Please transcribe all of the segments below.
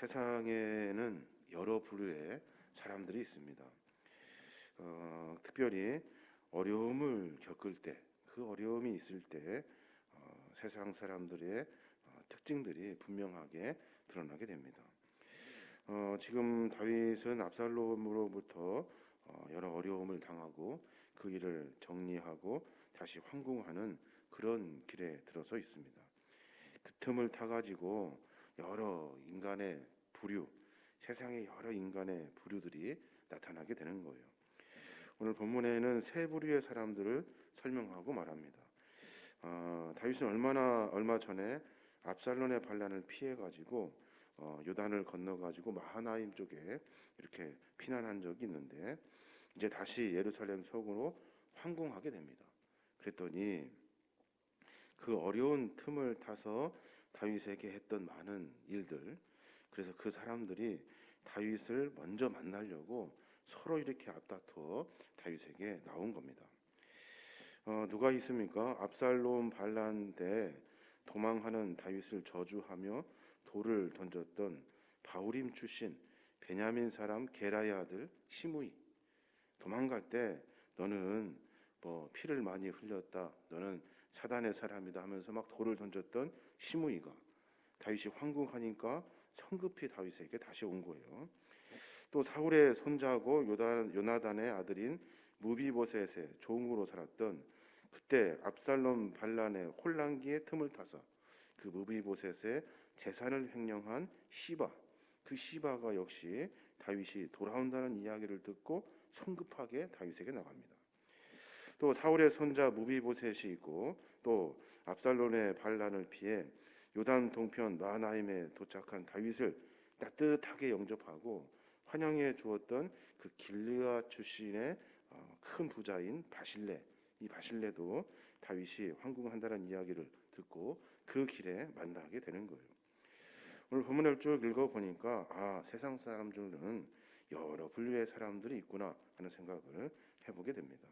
세상에는 여러 부류의 사람들이 있습니다. 어, 특별히 어려움을 겪을 때, 그 어려움이 있을 때 어, 세상 사람들의 어, 특징들이 분명하게 드러나게 됩니다. 어, 지금 다윗은 압살롬으로부터 어, 여러 어려움을 당하고 그 일을 정리하고 다시 황궁하는 그런 길에 들어서 있습니다. 그 틈을 타 가지고 여러 인간의 부류, 세상의 여러 인간의 부류들이 나타나게 되는 거예요. 오늘 본문에는 세 부류의 사람들을 설명하고 말합니다. 어, 다윗은 얼마나 얼마 전에 압살론의 반란을 피해 가지고 어, 요단을 건너 가지고 마하나임 쪽에 이렇게 피난한 적이 있는데 이제 다시 예루살렘 속으로 황궁하게 됩니다. 그랬더니 그 어려운 틈을 타서 다윗에게 했던 많은 일들 그래서 그 사람들이 다윗을 먼저 만나려고 서로 이렇게 앞다퉈 다윗에게 나온 겁니다. 어, 누가 있습니까? 압살롬 반란 때 도망하는 다윗을 저주하며 돌을 던졌던 바우림 출신 베냐민 사람 게라의 아들 시므이 도망갈 때 너는 뭐 피를 많이 흘렸다. 너는 사단의 사람이다 하면서 막 돌을 던졌던 시므이가 다윗이 황궁하니까 성급히 다윗에게 다시 온 거예요. 또 사울의 손자고 요나단의 아들인 무비보셋의 종으로 살았던 그때 압살롬 반란의 혼란기의 틈을 타서 그 무비보셋의 재산을 횡령한 시바 그 시바가 역시 다윗이 돌아온다는 이야기를 듣고 성급하게 다윗에게 나갑니다. 또 사울의 손자 무비보셋이 있고 또 압살롬의 반란을 피해 요단 동편 마하나임에 도착한 다윗을 따뜻하게 영접하고 환영해 주었던 그 길르아 출신의 어, 큰 부자인 바실레 이 바실레도 다윗이 황궁한다는 이야기를 듣고 그 길에 만나게 되는 거예요. 오늘 본문을 쭉 읽어 보니까 아 세상 사람들은 여러 분류의 사람들이 있구나 하는 생각을 해보게 됩니다.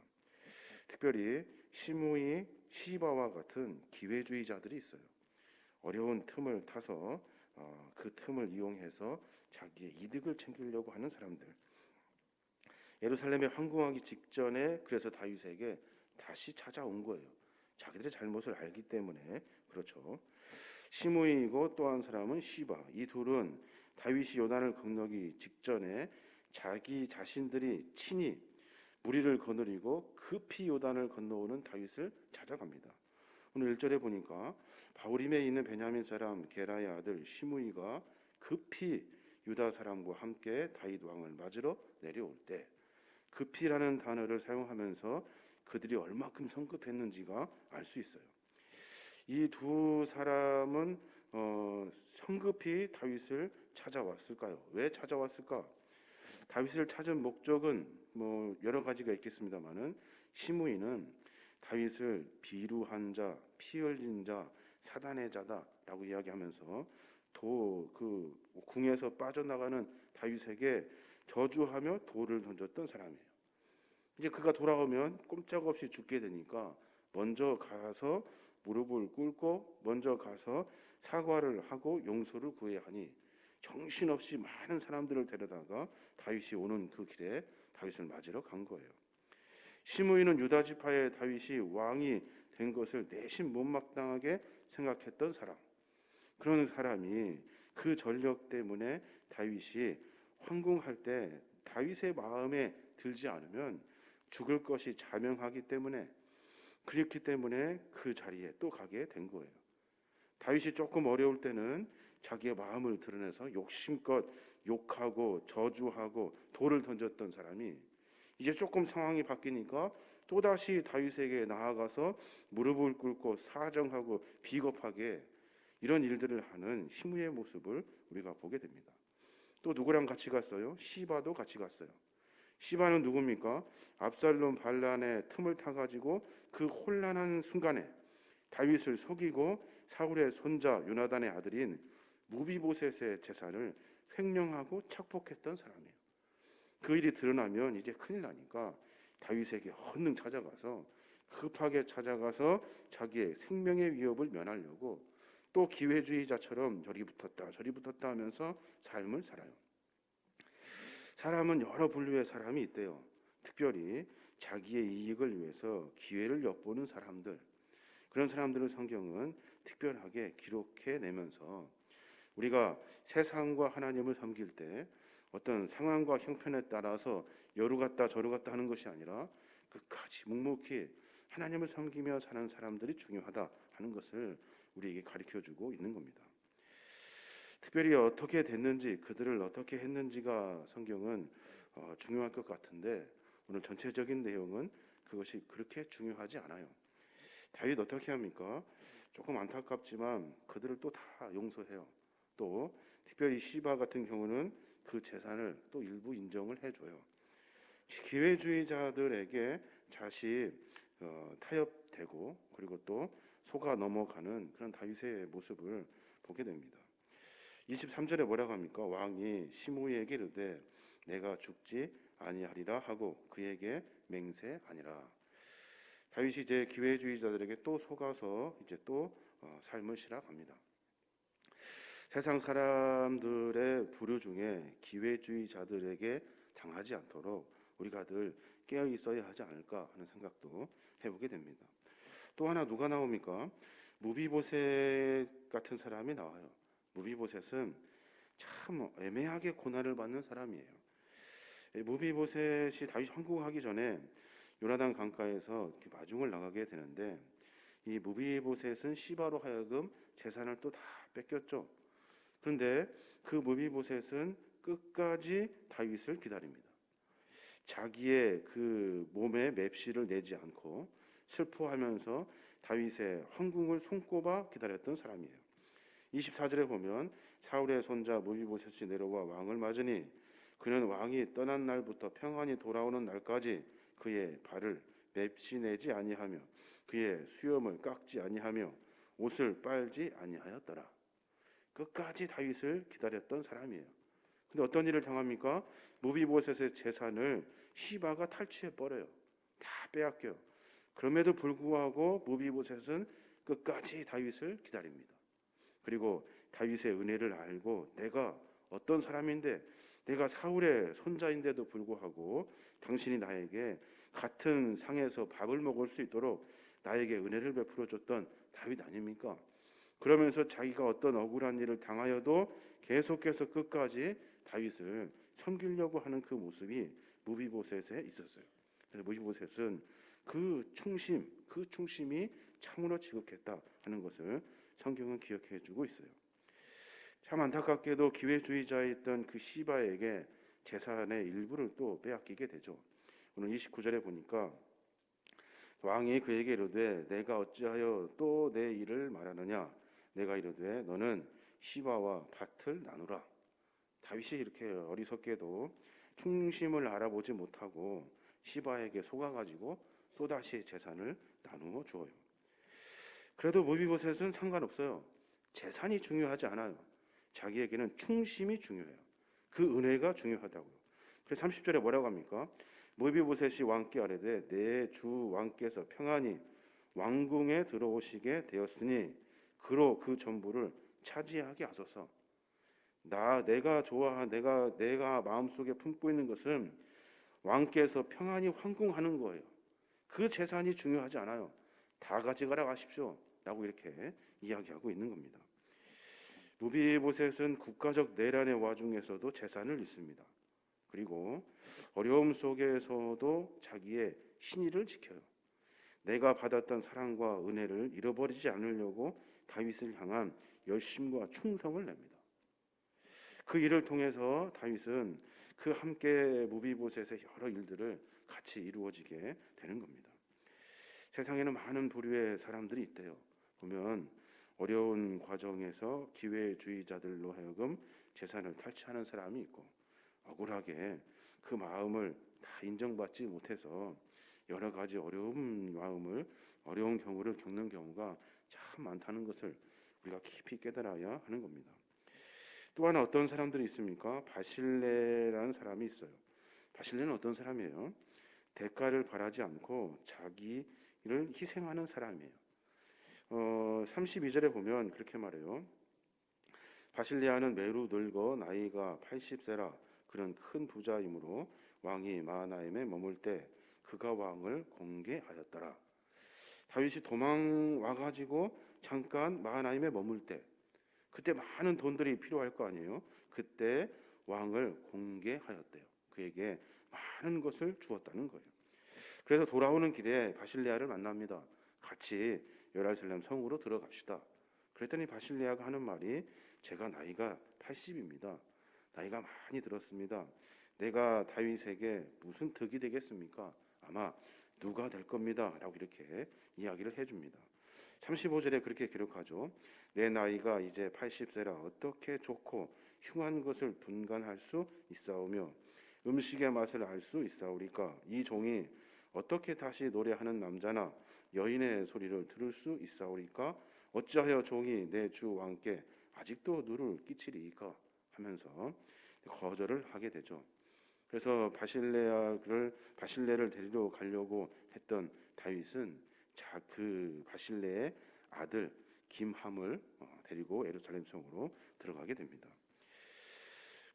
특별히 시므이 시바와 같은 기회주의자들이 있어요. 어려운 틈을 타서 어, 그 틈을 이용해서 자기의 이득을 챙기려고 하는 사람들. 예루살렘에 황궁하기 직전에 그래서 다윗에게 다시 찾아온 거예요. 자기들의 잘못을 알기 때문에 그렇죠. 시므이고 또 한 사람은 시바. 이 둘은 다윗이 요단을 건너기 직전에 자기 자신들이 친히 무리를 거느리고 급히 요단을 건너오는 다윗을 찾아갑니다. 오늘 1절에 보니까 바울임에 있는 베냐민 사람 게라의 아들 시므이가 급히 유다 사람과 함께 다윗 왕을 맞으러 내려올 때 급히라는 단어를 사용하면서 그들이 얼마큼 성급했는지가 알 수 있어요. 이 두 사람은 어, 성급히 다윗을 찾아왔을까요? 왜 찾아왔을까? 다윗을 찾은 목적은 뭐 여러 가지가 있겠습니다만은 시므이는 다윗을 비루한 자, 피 흘린 자, 사단의 자다라고 이야기하면서 도 그 궁에서 빠져나가는 다윗에게 저주하며 돌을 던졌던 사람이에요. 이제 그가 돌아오면 꼼짝없이 죽게 되니까 먼저 가서 무릎을 꿇고 먼저 가서 사과를 하고 용서를 구해야 하니 정신없이 많은 사람들을 데려다가 다윗이 오는 그 길에 다윗을 맞으러 간 거예요. 시므이는 유다 지파의 다윗이 왕이 된 것을 내심 못마땅하게 생각했던 사람. 그런 사람이 그 전력 때문에 다윗이 황궁할 때 다윗의 마음에 들지 않으면 죽을 것이 자명하기 때문에 그렇기 때문에 그 자리에 또 가게 된 거예요. 다윗이 조금 어려울 때는 자기의 마음을 드러내서 욕심껏 욕하고 저주하고 돌을 던졌던 사람이 이제 조금 상황이 바뀌니까 또다시 다윗에게 나아가서 무릎을 꿇고 사정하고 비겁하게 이런 일들을 하는 시므의 모습을 우리가 보게 됩니다. 또 누구랑 같이 갔어요? 시바도 같이 갔어요. 시바는 누굽니까? 압살롬 반란의 틈을 타 가지고 그 혼란한 순간에 다윗을 속이고 사울의 손자 요나단의 아들인 무비보셋의 재산을 횡령하고 착복했던 사람이에요. 그 일이 드러나면 이제 큰일 나니까 다윗에게 헌능 찾아가서 급하게 찾아가서 자기의 생명의 위협을 면하려고 또 기회주의자처럼 저리 붙었다 저리 붙었다 하면서 삶을 살아요. 사람은 여러 분류의 사람이 있대요. 특별히 자기의 이익을 위해서 기회를 엿보는 사람들 그런 사람들을 성경은 특별하게 기록해 내면서 우리가 세상과 하나님을 섬길 때 어떤 상황과 형편에 따라서 여루 갔다 저루 갔다 하는 것이 아니라 끝까지 묵묵히 하나님을 섬기며 사는 사람들이 중요하다 하는 것을 우리에게 가르쳐 주고 있는 겁니다. 특별히 어떻게 됐는지 그들을 어떻게 했는지가 성경은 어, 중요할 것 같은데 오늘 전체적인 내용은 그것이 그렇게 중요하지 않아요. 다윗 어떻게 합니까? 조금 안타깝지만 그들을 또 다 용서해요. 또 특별히 시바 같은 경우는 그 재산을 또 일부 인정을 해줘요. 기회주의자들에게 자신 어, 타협되고 그리고 또 속아 넘어가는 그런 다윗의 모습을 보게 됩니다. 23절에 뭐라고 합니까? 왕이 시므에게 이르되 내가 죽지 아니하리라 하고 그에게 맹세하니라. 다윗이 이제 기회주의자들에게 또 속아서 이제 또 어, 삶을 시작합니다. 세상 사람들의 부류 중에 기회주의자들에게 당하지 않도록 우리가 늘 깨어 있어야 하지 않을까 하는 생각도 해보게 됩니다. 또 하나 누가 나옵니까? 무비보셋 같은 사람이 나와요. 무비보셋은 참 애매하게 고난을 받는 사람이에요. 무비보셋이 다시 항국하기 전에 요나단 강가에서 마중을 나가게 되는데 이 무비보셋은 시바로 하여금 재산을 또 다 뺏겼죠. 그런데 그 무비보셋은 끝까지 다윗을 기다립니다. 자기의 그 몸에 맵시를 내지 않고 슬퍼하면서 다윗의 황궁을 손꼽아 기다렸던 사람이에요. 24절에 보면 사울의 손자 무비보셋이 내려와 왕을 맞으니 그는 왕이 떠난 날부터 평안히 돌아오는 날까지 그의 발을 맵시 내지 아니하며 그의 수염을 깎지 아니하며 옷을 빨지 아니하였더라. 끝까지 다윗을 기다렸던 사람이에요. 근데 어떤 일을 당합니까? 무비보셋의 재산을 시바가 탈취해 버려요. 다 빼앗겨. 그럼에도 불구하고 무비보셋은 끝까지 다윗을 기다립니다. 그리고 다윗의 은혜를 알고 내가 어떤 사람인데 내가 사울의 손자인데도 불구하고 당신이 나에게 같은 상에서 밥을 먹을 수 있도록 나에게 은혜를 베풀어 줬던 다윗 아닙니까? 그러면서 자기가 어떤 억울한 일을 당하여도 계속해서 끝까지 다윗을 섬기려고 하는 그 모습이 무비보셋에 있었어요. 그래서 무비보셋은 그 충심, 그 충심이 참으로 지극했다 하는 것을 성경은 기억해 주고 있어요. 참 안타깝게도 기회주의자였던 그 시바에게 재산의 일부를 또 빼앗기게 되죠. 오늘 29절에 보니까 왕이 그에게 이르되 내가 어찌하여 또 내 일을 말하느냐 내가 이르되 너는 시바와 밭을 나누라. 다윗이 이렇게 어리석게도 충심을 알아보지 못하고 시바에게 속아가지고 또다시 재산을 나누어 주어요. 그래도 무비보셋은 상관없어요. 재산이 중요하지 않아요. 자기에게는 충심이 중요해요. 그 은혜가 중요하다고요. 그래서 30절에 뭐라고 합니까? 무비보셋이 왕께 아뢰되 내 주 왕께서 평안히 왕궁에 들어오시게 되었으니 그로 그 전부를 차지하게 하소서. 나 내가 좋아한 내가 내가 마음속에 품고 있는 것은 왕께서 평안히 황궁하는 거예요. 그 재산이 중요하지 않아요. 다 가져가라 가십시오라고 이렇게 이야기하고 있는 겁니다. 무비보셋은 국가적 내란의 와중에서도 재산을 잃습니다. 그리고 어려움 속에서도 자기의 신의를 지켜요. 내가 받았던 사랑과 은혜를 잃어버리지 않으려고 다윗을 향한 열심과 충성을 냅니다. 그 일을 통해서 다윗은 그 함께 무비보셋의 여러 일들을 같이 이루어지게 되는 겁니다. 세상에는 많은 부류의 사람들이 있대요. 보면 어려운 과정에서 기회주의자들로 하여금 재산을 탈취하는 사람이 있고 억울하게 그 마음을 다 인정받지 못해서 여러 가지 어려운 마음을 어려운 경우를 겪는 경우가 참 많다는 것을 우리가 깊이 깨달아야 하는 겁니다. 또 하나 어떤 사람들이 있습니까? 바실레라는 사람이 있어요. 바실레는 어떤 사람이에요? 대가를 바라지 않고 자기를 희생하는 사람이에요. 어, 32절에 보면 그렇게 말해요. 바실레아는 매우 늙어 나이가 80세라 그는 큰 부자이므로 왕이 마하나임에 머물 때 그가 왕을 공개하였더라. 다윗이 도망 와 가지고 잠깐 마하나임에 머물 때 그때 많은 돈들이 필요할 거 아니에요. 그때 왕을 공개하였대요. 그에게 많은 것을 주었다는 거예요. 그래서 돌아오는 길에 바실레아를 만납니다. 같이 예루살렘 성으로 들어갑시다. 그랬더니 바실레아가 하는 말이 제가 나이가 80입니다. 나이가 많이 들었습니다. 내가 다윗에게 무슨 득이 되겠습니까? 아마 누가 될 겁니다 라고 이렇게 이야기를 해 줍니다. 35절에 그렇게 기록하죠. 내 나이가 이제 80세라 어떻게 좋고 흉한 것을 분간할 수 있사오며 음식의 맛을 알 수 있사오리까 이 종이 어떻게 다시 노래하는 남자나 여인의 소리를 들을 수 있사오리까 어찌하여 종이 내 주 왕께 아직도 누를 끼치리이까 하면서 거절을 하게 되죠. 그래서 바실레아를 바실레를 데리러 가려고 했던 다윗은 자 그 바실레의 아들 김함을 어, 데리고 예루살렘 성으로 들어가게 됩니다.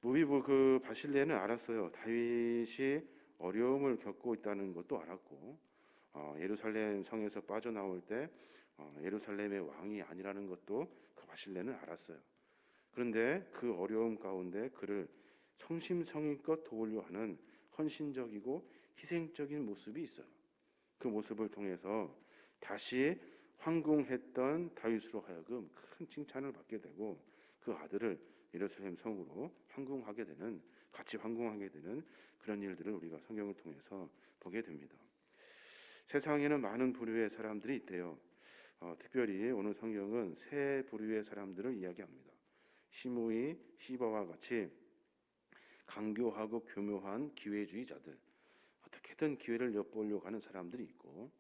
무비부 그 바실레는 알았어요. 다윗이 어려움을 겪고 있다는 것도 알았고 어, 예루살렘 성에서 빠져나올 때 어, 예루살렘의 왕이 아니라는 것도 그 바실레는 알았어요. 그런데 그 어려움 가운데 그를 성심성의껏 도우려 하는 헌신적이고 희생적인 모습이 있어요. 그 모습을 통해서 다시 황궁했던 다윗으로 하여금 큰 칭찬을 받게 되고 그 아들을 예루살렘 성으로 황궁하게 되는 같이 황궁하게 되는 그런 일들을 우리가 성경을 통해서 보게 됩니다. 세상에는 많은 부류의 사람들이 있대요. 어, 특별히 오늘 성경은 세 부류의 사람들을 이야기합니다. 시므이, 시바와 같이 강교하고 교묘한 기회주의자들, 어떻게든 기회를 엿보려고 하는 사람들이 있고,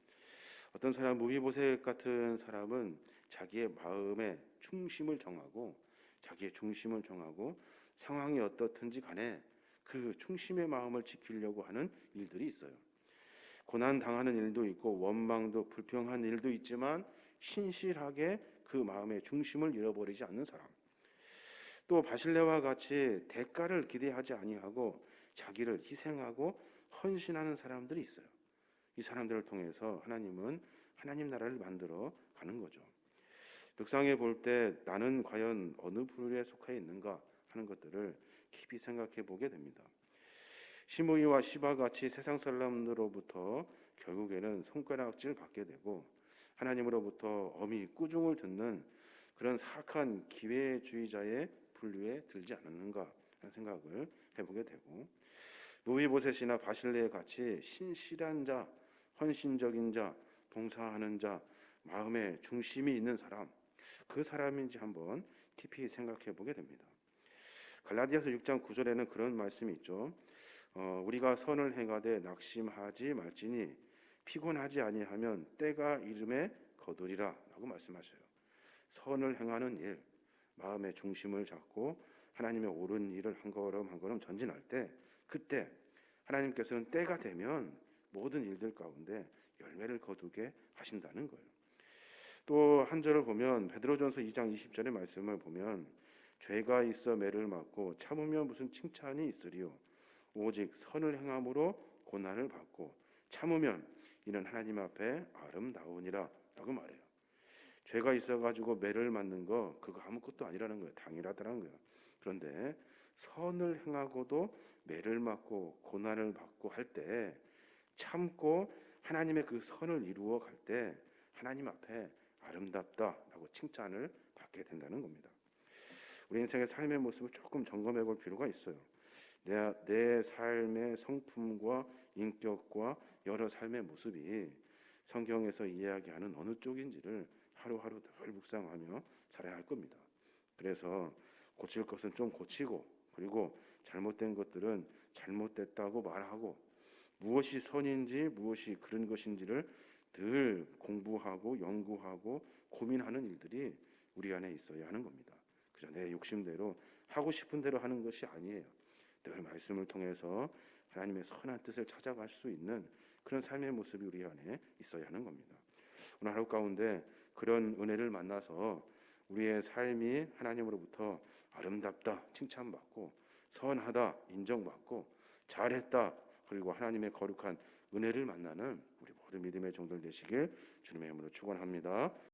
어떤 사람 무비보색 같은 사람은 자기의 마음의 중심을 정하고 자기의 중심을 정하고 상황이 어떻든지 간에 그 중심의 마음을 지키려고 하는 일들이 있어요. 고난 당하는 일도 있고 원망도 불평한 일도 있지만 신실하게 그 마음의 중심을 잃어버리지 않는 사람. 또 바실레와 같이 대가를 기대하지 아니하고 자기를 희생하고 헌신하는 사람들이 있어요. 이 사람들을 통해서 하나님은 하나님 나라를 만들어 가는 거죠. 득상에 볼때 나는 과연 어느 부류에 속해 있는가 하는 것들을 깊이 생각해 보게 됩니다. 시므이와 시바 같이 세상 사람들로부터 결국에는 손가락질 받게 되고 하나님으로부터 엄히 꾸중을 듣는 그런 사악한 기회주의자의 분류에 들지 않았는가 하는 생각을 해보게 되고 무비보셋이나 바실레에 같이 신실한 자, 헌신적인 자, 봉사하는 자, 마음에 중심이 있는 사람 그 사람인지 한번 깊이 생각해 보게 됩니다. 갈라디아서 6장 9절에는 그런 말씀이 있죠. 어, 우리가 선을 행하되 낙심하지 말지니 피곤하지 아니하면 때가 이름에 거두리라라고 말씀하셔요. 선을 행하는 일, 마음의 중심을 잡고 하나님의 옳은 일을 한 걸음 한 걸음 전진할 때 그때 하나님께서는 때가 되면 모든 일들 가운데 열매를 거두게 하신다는 거예요. 또 한 절을 보면 베드로전서 2장 20절의 말씀을 보면 죄가 있어 매를 맞고 참으면 무슨 칭찬이 있으리요 오직 선을 행함으로 고난을 받고 참으면 이는 하나님 앞에 아름다우니라라고 말해요. 죄가 있어가지고 매를 맞는 거 그거 아무것도 아니라는 거예요. 당연하다는 거예요. 그런데 선을 행하고도 매를 맞고 고난을 받고 할 때 참고 하나님의 그 선을 이루어 갈 때 하나님 앞에 아름답다라고 칭찬을 받게 된다는 겁니다. 우리 인생의 삶의 모습을 조금 점검해 볼 필요가 있어요. 내, 내 삶의 성품과 인격과 여러 삶의 모습이 성경에서 이야기하는 어느 쪽인지를 하루하루 늘 묵상하며 살아야 할 겁니다. 그래서 고칠 것은 좀 고치고 그리고 잘못된 것들은 잘못됐다고 말하고 무엇이 선인지 무엇이 그런 것인지를 늘 공부하고 연구하고 고민하는 일들이 우리 안에 있어야 하는 겁니다. 그저 내 욕심대로 하고 싶은 대로 하는 것이 아니에요. 늘 말씀을 통해서 하나님의 선한 뜻을 찾아갈 수 있는 그런 삶의 모습이 우리 안에 있어야 하는 겁니다. 오늘 하루 가운데 그런 은혜를 만나서 우리의 삶이 하나님으로부터 아름답다 칭찬받고 선하다 인정받고 잘했다 그리고 하나님의 거룩한 은혜를 만나는 우리 모든 믿음의 종들 되시길 주님의 이름으로 축원합니다.